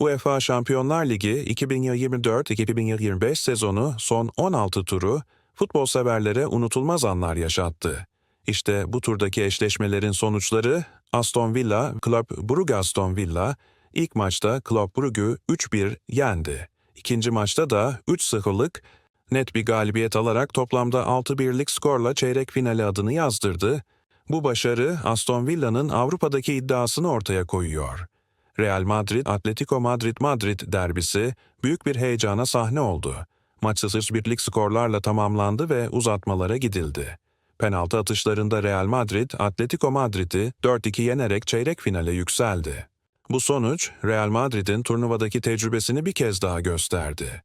UEFA Şampiyonlar Ligi 2024-2025 sezonu son 16 turu futbol severlere unutulmaz anlar yaşattı. İşte bu turdaki eşleşmelerin sonuçları Aston Villa, Club Brugge Aston Villa ilk maçta Club Brugge'ü 3-1 yendi. İkinci maçta da 3-0'lık net bir galibiyet alarak toplamda 6-1'lik skorla çeyrek finale adını yazdırdı. Bu başarı Aston Villa'nın Avrupa'daki iddiasını ortaya koyuyor. Real Madrid, Atletico Madrid Madrid derbisi büyük bir heyecana sahne oldu. Maç 0-1'lik skorlarla tamamlandı ve uzatmalara gidildi. Penaltı atışlarında Real Madrid, Atletico Madrid'i 4-2 yenerek çeyrek finale yükseldi. Bu sonuç, Real Madrid'in turnuvadaki tecrübesini bir kez daha gösterdi.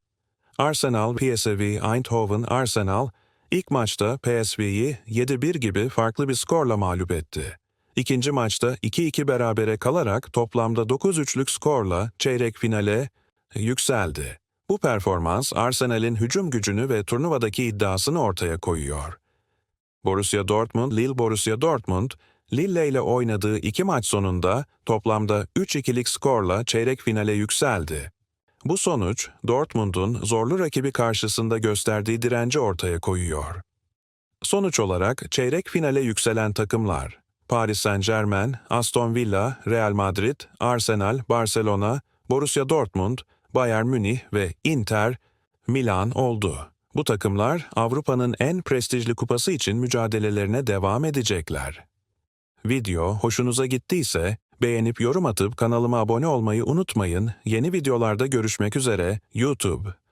Arsenal, PSV Eindhoven Arsenal, ilk maçta PSV'yi 7-1 gibi farklı bir skorla mağlup etti. İkinci maçta 2-2 berabere kalarak toplamda 9-3'lük skorla çeyrek finale yükseldi. Bu performans Arsenal'in hücum gücünü ve turnuvadaki iddiasını ortaya koyuyor. Borussia Dortmund, Lille Borussia Dortmund, Lille ile oynadığı iki maç sonunda toplamda 3-2'lik skorla çeyrek finale yükseldi. Bu sonuç, Dortmund'un zorlu rakibi karşısında gösterdiği direnci ortaya koyuyor. Sonuç olarak çeyrek finale yükselen takımlar, Paris Saint-Germain, Aston Villa, Real Madrid, Arsenal, Barcelona, Borussia Dortmund, Bayern Münih ve Inter, Milan oldu. Bu takımlar Avrupa'nın en prestijli kupası için mücadelelerine devam edecekler. Video hoşunuza gittiyse beğenip yorum atıp kanalıma abone olmayı unutmayın. Yeni videolarda görüşmek üzere. YouTube